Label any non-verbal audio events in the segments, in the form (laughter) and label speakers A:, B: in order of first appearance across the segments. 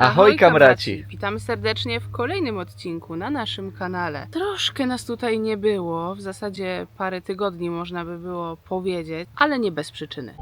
A: Ahoj, kamraci.
B: Witamy serdecznie w kolejnym odcinku na naszym kanale. Troszkę nas tutaj nie było, w zasadzie parę tygodni można by było powiedzieć, ale nie bez przyczyny.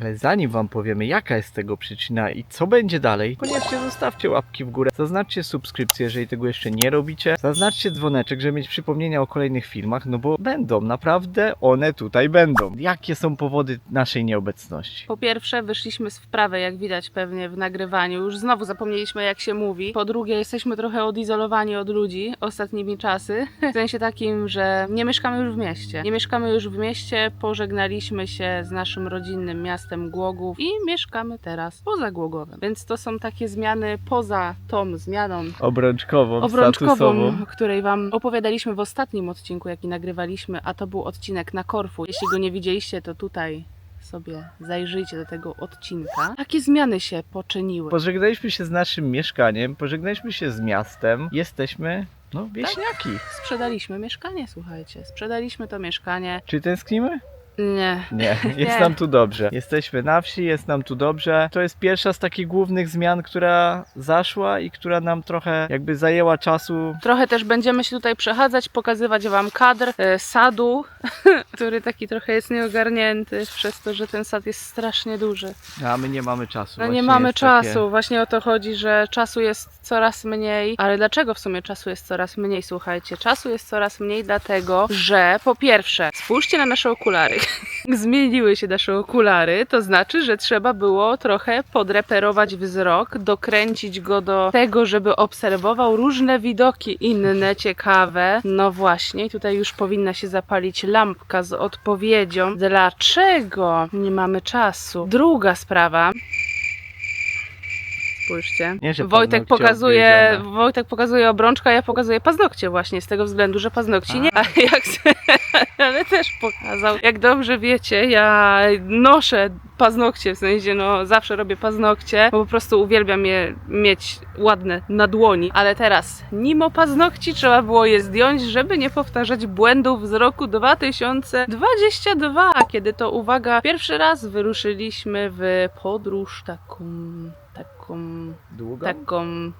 A: Ale zanim wam powiemy, jaka jest tego przyczyna i co będzie dalej, koniecznie zostawcie łapki w górę, zaznaczcie subskrypcję, jeżeli tego jeszcze nie robicie, zaznaczcie dzwoneczek, żeby mieć przypomnienia o kolejnych filmach, no bo będą, naprawdę one tutaj będą. Jakie są powody naszej nieobecności?
B: Po pierwsze, wyszliśmy z wprawy, jak widać pewnie w nagrywaniu. Już znowu zapomnieliśmy, jak się mówi. Po drugie, jesteśmy trochę odizolowani od ludzi ostatnimi czasy. (laughs) W sensie takim, że nie mieszkamy już w mieście. Nie mieszkamy już w mieście, pożegnaliśmy się z naszym rodzinnym miastem Głogów i mieszkamy teraz poza Głogowem. Więc to są takie zmiany poza tą zmianą
A: Obrączkową,
B: obrączkową,
A: statusową.
B: której Wam opowiadaliśmy w ostatnim odcinku, jaki nagrywaliśmy, a to był odcinek na Korfu. Jeśli go nie widzieliście, to tutaj sobie zajrzyjcie do tego odcinka. Takie zmiany się poczyniły.
A: Pożegnaliśmy się z naszym mieszkaniem, pożegnaliśmy się z miastem, jesteśmy, no, wieśniaki.
B: Sprzedaliśmy mieszkanie, słuchajcie. Sprzedaliśmy to mieszkanie.
A: Czy tęsknimy?
B: Nie.
A: Nie, (laughs) jest
B: Nie.
A: nam tu dobrze. Jesteśmy na wsi, jest nam tu dobrze. To jest pierwsza z takich głównych zmian, która zaszła i która nam trochę jakby zajęła czasu.
B: Trochę też będziemy się tutaj przechadzać, pokazywać Wam kadr e, sadu, (laughs) który taki trochę jest nieogarnięty, przez to, że ten sad jest strasznie duży.
A: A my nie mamy czasu.
B: No nie mamy
A: jest
B: czasu.
A: takie-
B: Właśnie o to chodzi, że czasu jest coraz mniej. Ale dlaczego w sumie czasu jest coraz mniej? Słuchajcie, czasu jest coraz mniej dlatego, że po pierwsze, spójrzcie na nasze okulary. (laughs) Zmieniły się nasze okulary, to znaczy, że trzeba było trochę podreperować wzrok, dokręcić go do tego, żeby obserwował różne widoki inne, ciekawe. No właśnie, tutaj już powinna się zapalić lampka z odpowiedzią, dlaczego nie mamy czasu. Druga sprawa. Spójrzcie.
A: Nie, że
B: Wojtek pokazuje,
A: obgryzione.
B: Wojtek pokazuje obrączkę, a ja pokazuję paznokcie właśnie z tego względu, że paznokci nie. A (laughs) jak (laughs) ale też pokazał. Jak dobrze wiecie, ja noszę paznokcie, w sensie no zawsze robię paznokcie, bo po prostu uwielbiam je mieć ładne na dłoni. Ale teraz, mimo paznokci trzeba było je zdjąć, żeby nie powtarzać błędów z roku 2022, kiedy to uwaga, pierwszy raz wyruszyliśmy w podróż taką, taką,
A: Długo?
B: taką,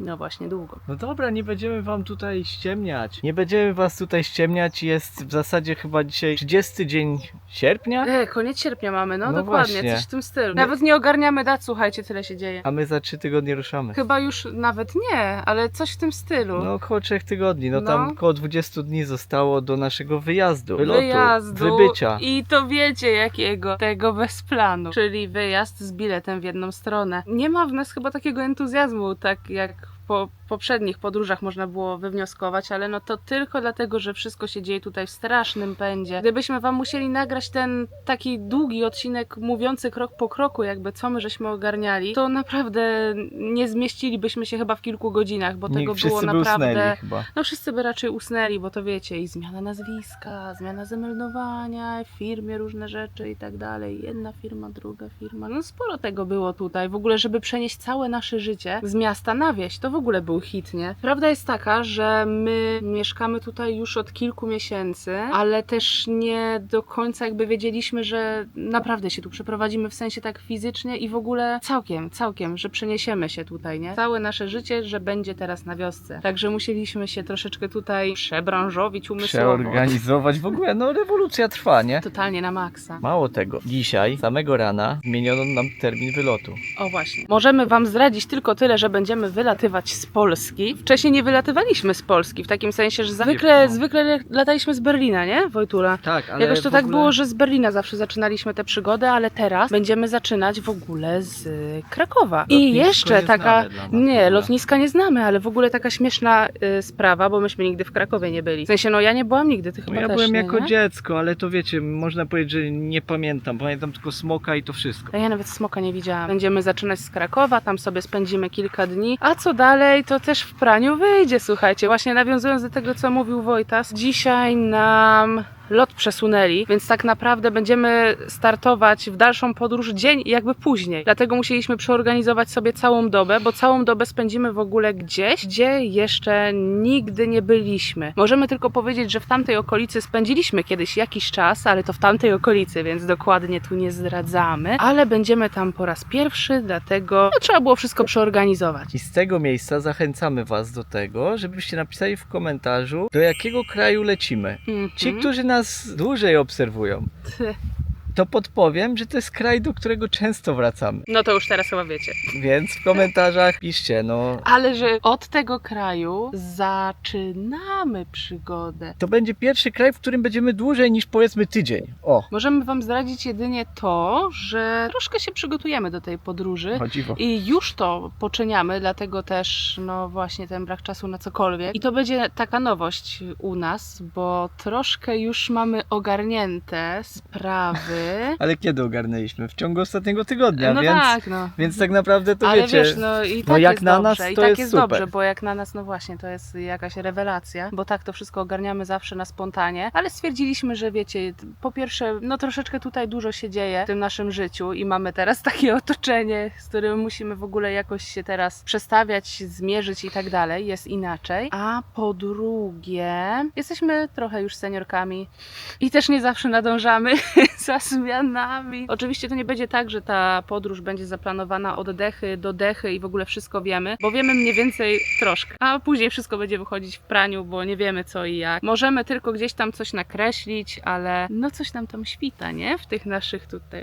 B: no właśnie długo.
A: No dobra, nie będziemy wam tutaj ściemniać. Nie będziemy was tutaj ściemniać. Jest w zasadzie chyba dzisiaj 30 dzień sierpnia,
B: E, koniec sierpnia mamy, no,
A: No
B: dokładnie,
A: właśnie.
B: coś w tym stylu. Nawet nie ogarniamy dat, słuchajcie, tyle się dzieje.
A: a my za 3 tygodnie ruszamy.
B: Chyba już nawet nie, ale coś w tym stylu.
A: No około 3 tygodni, no,
B: No.
A: tam około 20 dni zostało do naszego wyjazdu, wylotu,
B: wyjazdu
A: wybycia.
B: i to wiecie jakiego, tego bez planu, czyli wyjazd z biletem w jedną stronę. Nie ma w nas chyba takiego entuzjazmu, tak jak po poprzednich podróżach można było wywnioskować, ale no to tylko dlatego, że wszystko się dzieje tutaj w strasznym pędzie. Gdybyśmy wam musieli nagrać ten taki długi odcinek mówiący krok po kroku, jakby co my żeśmy ogarniali, to naprawdę nie zmieścilibyśmy się chyba w kilku godzinach, bo tego
A: wszyscy
B: było
A: by
B: naprawdę no wszyscy by raczej usnęli, bo to wiecie, i zmiana nazwiska, zmiana zameldowania, w firmie różne rzeczy i tak dalej. Jedna firma, druga firma. No sporo tego było tutaj. W ogóle, żeby przenieść całe nasze życie z miasta na wieś, to w ogóle był hit, nie? Prawda jest taka, że my mieszkamy tutaj już od kilku miesięcy, ale też nie do końca jakby wiedzieliśmy, że naprawdę się tu przeprowadzimy w sensie tak fizycznie i w ogóle całkiem, całkiem, że przeniesiemy się tutaj, nie? Całe nasze życie, że będzie teraz na wiosce. Także musieliśmy się troszeczkę tutaj przebranżowić umysłowo.
A: Przeorganizować w ogóle, no rewolucja trwa, nie?
B: Totalnie na maksa.
A: Mało tego, dzisiaj, samego rana, zmieniono nam termin wylotu.
B: O właśnie. Możemy wam zdradzić tylko tyle, że będziemy wylatywać z Polski. Wcześniej nie wylatywaliśmy z Polski, w takim sensie, że zwykle,
A: no.
B: zwykle lataliśmy z Berlina, nie, Wojtula?
A: Tak, ale
B: Jakoś to tak
A: ogóle-
B: było, że z Berlina zawsze zaczynaliśmy tę przygodę, ale teraz będziemy zaczynać w ogóle z y, Krakowa. I
A: Lotnisko
B: jeszcze
A: nie
B: taka. Nie, lotniska nie znamy, ale w ogóle taka śmieszna y, sprawa, bo myśmy nigdy w Krakowie nie byli. W sensie, no ja nie byłam nigdy, ty chyba
A: No ja
B: też
A: byłem
B: nie,
A: jako
B: nie?
A: dziecko, ale to wiecie, można powiedzieć, że nie pamiętam. Pamiętam tylko smoka i to wszystko.
B: A ja nawet smoka nie widziałam. Będziemy zaczynać z Krakowa, tam sobie spędzimy kilka dni. A co dalej, to też w praniu wyjdzie, słuchajcie. Właśnie nawiązując do tego, co mówił Wojtas, dzisiaj nam lot przesunęli, więc tak naprawdę będziemy startować w dalszą podróż dzień jakby później. Dlatego musieliśmy przeorganizować sobie całą dobę, bo całą dobę spędzimy w ogóle gdzieś, gdzie jeszcze nigdy nie byliśmy. Możemy tylko powiedzieć, że w tamtej okolicy spędziliśmy kiedyś jakiś czas, ale to w tamtej okolicy, więc dokładnie tu nie zdradzamy, ale będziemy tam po raz pierwszy, dlatego no, trzeba było wszystko przeorganizować.
A: I z tego miejsca zachęcamy Was do tego, żebyście napisali w komentarzu, do jakiego kraju lecimy. Ci,
B: Mhm.
A: którzy nas dłużej obserwują. (laughs) to podpowiem, że to jest kraj, do którego często wracamy.
B: No to już teraz chyba wiecie.
A: Więc w komentarzach piszcie, no.
B: Ale że od tego kraju zaczynamy przygodę.
A: To będzie pierwszy kraj, w którym będziemy dłużej niż powiedzmy tydzień. O,
B: Możemy Wam zdradzić jedynie to, że troszkę się przygotujemy do tej podróży.
A: chodziło.
B: I już to poczyniamy, dlatego też, no właśnie, ten brak czasu na cokolwiek. I to będzie taka nowość u nas, bo troszkę już mamy ogarnięte sprawy.
A: Ale kiedy ogarnęliśmy? W ciągu ostatniego tygodnia,
B: no
A: więc,
B: tak, no.
A: więc tak naprawdę to
B: Ale
A: wiecie.
B: wiesz, no i tak
A: no jak
B: jest
A: na
B: dobrze,
A: nas,
B: i
A: to
B: tak
A: jest
B: jest
A: super.
B: dobrze, bo jak na nas, no właśnie, to jest jakaś rewelacja, bo tak to wszystko ogarniamy zawsze na spontanie, ale stwierdziliśmy, że wiecie, po pierwsze, no troszeczkę tutaj dużo się dzieje w tym naszym życiu i mamy teraz (laughs) takie otoczenie, z którym musimy w ogóle jakoś się teraz przestawiać, zmierzyć i tak dalej, jest inaczej. A po drugie, jesteśmy trochę już seniorkami i też nie zawsze nadążamy (laughs) za zmianami. Oczywiście to nie będzie tak, że ta podróż będzie zaplanowana od dechy do dechy i w ogóle wszystko wiemy, bo wiemy mniej więcej troszkę, a później wszystko będzie wychodzić w praniu, bo nie wiemy co i jak. Możemy tylko gdzieś tam coś nakreślić, ale no coś nam tam świta, nie? W tych naszych tutaj...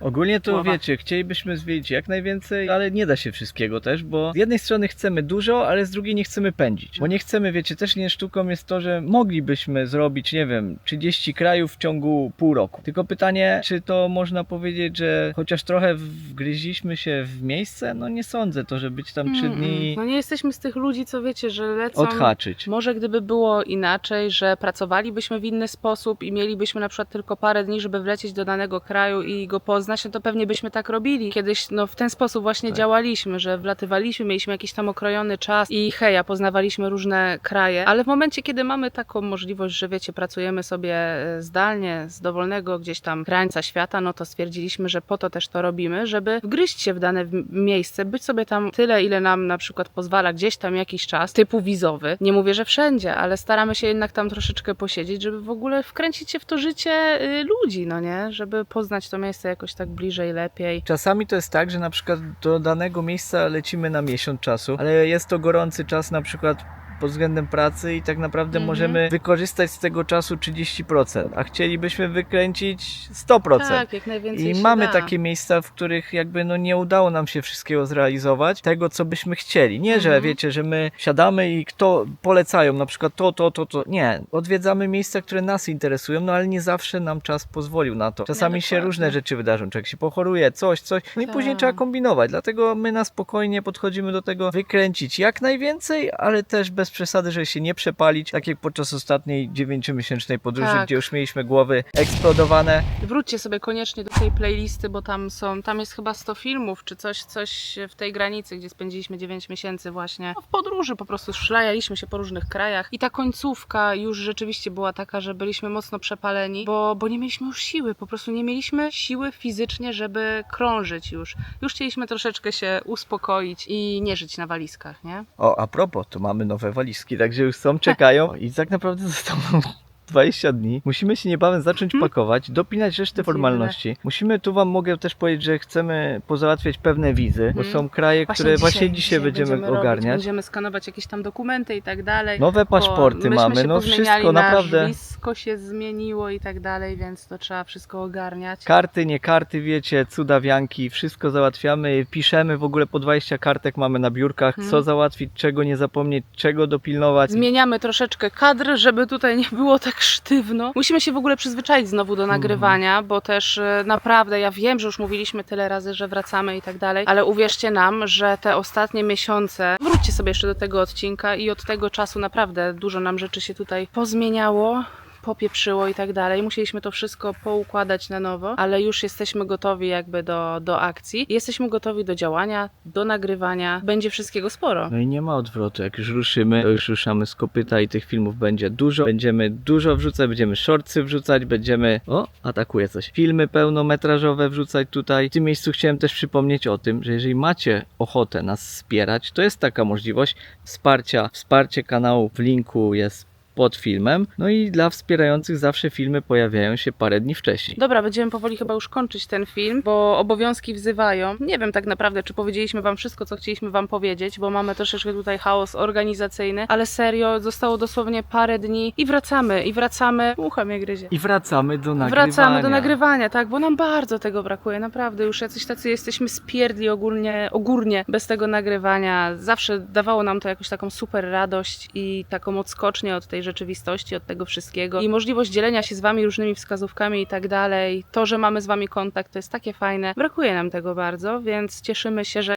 A: Ogólnie to
B: Głowa.
A: wiecie, chcielibyśmy zwiedzić jak najwięcej, ale nie da się wszystkiego też, bo z jednej strony chcemy dużo, ale z drugiej nie chcemy pędzić. Bo nie chcemy, wiecie, też nie sztuką jest to, że moglibyśmy zrobić, nie wiem, 30 krajów w ciągu pół roku. Tylko pytanie, czy to można powiedzieć, że chociaż trochę wgryźliśmy się w miejsce? No nie sądzę, to, że być tam 3
B: Mm,
A: dni
B: No nie jesteśmy z tych ludzi, co wiecie, że lecą...
A: odhaczyć.
B: Może gdyby było inaczej, że pracowalibyśmy w inny sposób i mielibyśmy na przykład tylko parę dni, żeby wlecieć do danego kraju i go poznać, no to pewnie byśmy tak robili. Kiedyś no, w ten sposób właśnie
A: Tak.
B: działaliśmy, że wlatywaliśmy, mieliśmy jakiś tam okrojony czas i heja, poznawaliśmy różne kraje, ale w momencie, kiedy mamy taką możliwość, że wiecie, pracujemy sobie e, zdalnie, z dowolnego gdzieś tam krańca świata, no to stwierdziliśmy, że po to też to robimy, żeby wgryźć się w dane miejsce, być sobie tam tyle, ile nam na przykład pozwala gdzieś tam jakiś czas, typu wizowy. Nie mówię, że wszędzie, ale staramy się jednak tam troszeczkę posiedzieć, żeby w ogóle wkręcić się w to życie y, ludzi, no nie? Żeby poznać to miejsce jakoś tak bliżej, lepiej.
A: Czasami to jest tak, że na przykład do danego miejsca lecimy na miesiąc czasu, ale jest to gorący czas na przykład pod względem pracy i tak naprawdę
B: Mhm.
A: możemy wykorzystać z tego czasu 30%, a chcielibyśmy wykręcić 100%.
B: Tak, jak najwięcej
A: I
B: się
A: mamy
B: da.
A: takie miejsca, w których jakby no nie udało nam się wszystkiego zrealizować, tego co byśmy chcieli. Nie, że
B: Mhm.
A: wiecie, że my siadamy i kto polecają na przykład to, to, to, to. Nie. Odwiedzamy miejsca, które nas interesują, no ale nie zawsze nam czas pozwolił na to. Czasami się
B: dokładnie.
A: różne rzeczy wydarzą, człowiek się pochoruje, coś, coś. No i
B: Tak.
A: później trzeba kombinować. Dlatego my na spokojnie podchodzimy do tego wykręcić jak najwięcej, ale też bez przesady, żeby się nie przepalić, tak jak podczas ostatniej dziewięciomiesięcznej podróży,
B: Tak.
A: gdzie już mieliśmy głowy eksplodowane.
B: Wróćcie sobie koniecznie do tej playlisty, bo tam są, tam jest chyba 100 filmów, czy coś, coś w tej granicy, gdzie spędziliśmy 9 miesięcy właśnie no, w podróży, po prostu szlajaliśmy się po różnych krajach i ta końcówka już rzeczywiście była taka, że byliśmy mocno przepaleni, bo, bo nie mieliśmy już siły, po prostu nie mieliśmy siły fizycznie, żeby krążyć już. Już chcieliśmy troszeczkę się uspokoić i nie żyć na walizkach, nie?
A: O, a propos, to mamy nowe walizki, także już są, czekają i tak naprawdę zostało nam 20 dni. Musimy się niebawem zacząć
B: Mhm.
A: pakować, dopinać resztę formalności. Musimy, tu wam mogę też powiedzieć, że chcemy pozałatwiać pewne wizy, bo
B: Mhm.
A: są kraje, które właśnie dzisiaj, będziemy,
B: robić,
A: ogarniać.
B: Będziemy skanować jakieś tam dokumenty i tak dalej.
A: Nowe paszporty
B: myśmy
A: mamy,
B: się
A: no
B: pozmieniali,
A: wszystko naprawdę.
B: Nazwisko się zmieniło i tak dalej, więc to trzeba wszystko ogarniać.
A: Karty, nie karty, wiecie, cudawianki, wszystko załatwiamy, piszemy w ogóle po 20 kartek mamy na biurkach, co
B: Mhm.
A: załatwić, czego nie zapomnieć, czego dopilnować.
B: Zmieniamy troszeczkę kadr, żeby tutaj nie było tak sztywno. Musimy się w ogóle przyzwyczaić znowu do nagrywania, bo też e, naprawdę, ja wiem, że już mówiliśmy tyle razy, że wracamy i tak dalej, ale uwierzcie nam, że te ostatnie miesiące, wróćcie sobie jeszcze do tego odcinka i od tego czasu naprawdę dużo nam rzeczy się tutaj pozmieniało. Popieprzyło i tak dalej. Musieliśmy to wszystko poukładać na nowo, ale już jesteśmy gotowi jakby do, do akcji. Jesteśmy gotowi do działania, do nagrywania. Będzie wszystkiego sporo.
A: No i nie ma odwrotu, jak już ruszymy, to już ruszamy z kopyta i tych filmów będzie dużo. Będziemy dużo wrzucać, będziemy shortsy wrzucać, będziemy... O, atakuje coś. Filmy pełnometrażowe wrzucać tutaj. W tym miejscu chciałem też przypomnieć o tym, że jeżeli macie ochotę nas wspierać, to jest taka możliwość wsparcia. Wsparcie kanału w linku jest pod filmem. No i dla wspierających zawsze filmy pojawiają się parę dni wcześniej.
B: Dobra, będziemy powoli chyba już kończyć ten film, bo obowiązki wzywają. Nie wiem tak naprawdę, czy powiedzieliśmy Wam wszystko, co chcieliśmy Wam powiedzieć, bo mamy troszeczkę tutaj chaos organizacyjny, ale serio, zostało dosłownie parę dni i wracamy, i wracamy. Ucha mnie gryzie.
A: I wracamy do nagrywania.
B: Wracamy do nagrywania, tak, bo nam bardzo tego brakuje, naprawdę. Już jacyś tacy jesteśmy spierdli ogólnie, ogórnie bez tego nagrywania. Zawsze dawało nam to jakąś taką super radość i taką odskocznię od tej rzeczywistości, od tego wszystkiego. I możliwość dzielenia się z wami różnymi wskazówkami i tak dalej. To, że mamy z wami kontakt, to jest takie fajne. Brakuje nam tego bardzo, więc cieszymy się, że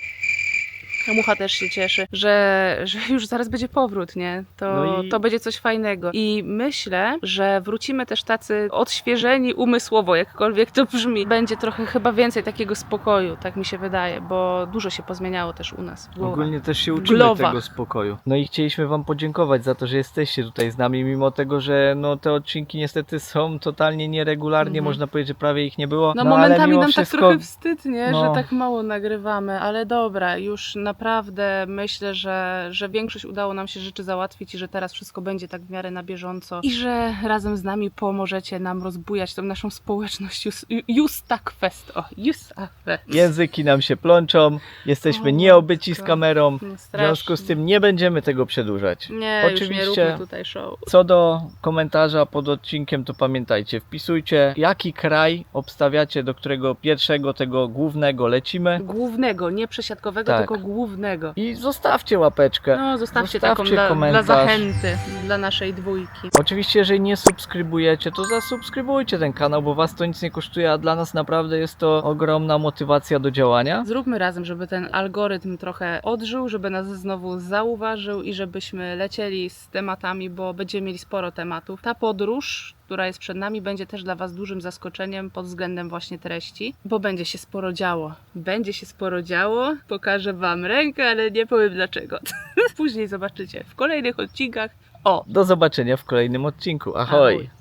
B: Mucha też się cieszy, że, że już zaraz będzie powrót, nie? To,
A: No i-
B: to będzie coś fajnego. I myślę, że wrócimy też tacy odświeżeni umysłowo, jakkolwiek to brzmi. Będzie trochę chyba więcej takiego spokoju, tak mi się wydaje, bo dużo się pozmieniało też u nas w.
A: Ogólnie też się uczymy
B: Glowach.
A: tego spokoju. No i chcieliśmy Wam podziękować za to, że jesteście tutaj z nami, mimo tego, że no, te odcinki niestety są totalnie nieregularnie,
B: Mhm.
A: można powiedzieć, że prawie ich nie było.
B: No,
A: ale
B: momentami nam
A: wszystko,
B: tak trochę wstyd, nie?
A: no.
B: Że tak mało nagrywamy, ale dobra, już naprawdę myślę, że, że większość udało nam się rzeczy załatwić i że teraz wszystko będzie tak w miarę na bieżąco i że razem z nami pomożecie nam rozbujać tą naszą społeczność Jus- Justa Quest. O, Justa Quest.
A: Języki nam się plączą, jesteśmy
B: O,
A: nieobyci z kamerą,
B: No,
A: w
B: strasznie.
A: związku z tym nie będziemy tego przedłużać.
B: Nie,
A: Oczywiście-
B: nie róbmy tutaj show.
A: Co do komentarza pod odcinkiem, to pamiętajcie, wpisujcie jaki kraj obstawiacie, do którego pierwszego tego głównego lecimy
B: Głównego, nie przesiadkowego,
A: Tak.
B: tylko głównego.
A: I zostawcie łapeczkę.
B: No, zostawcie,
A: Zostawcie
B: taką dla, dla
A: komentarz.
B: zachęty dla naszej dwójki.
A: Oczywiście, jeżeli nie subskrybujecie, to zasubskrybujcie ten kanał, bo was to nic nie kosztuje, a dla nas naprawdę jest to ogromna motywacja do działania.
B: Zróbmy razem, żeby ten algorytm trochę odżył, żeby nas znowu zauważył i żebyśmy lecieli z tematami, bo będziemy mieli sporo tematów. Ta podróż, która jest przed nami, będzie też dla Was dużym zaskoczeniem pod względem właśnie treści, bo będzie się sporo działo. Będzie się sporo działo, pokażę Wam rękę, ale nie powiem dlaczego. (laughs) Później zobaczycie w kolejnych odcinkach. O!
A: Do zobaczenia w kolejnym odcinku. Ahoj!
B: Ahoj.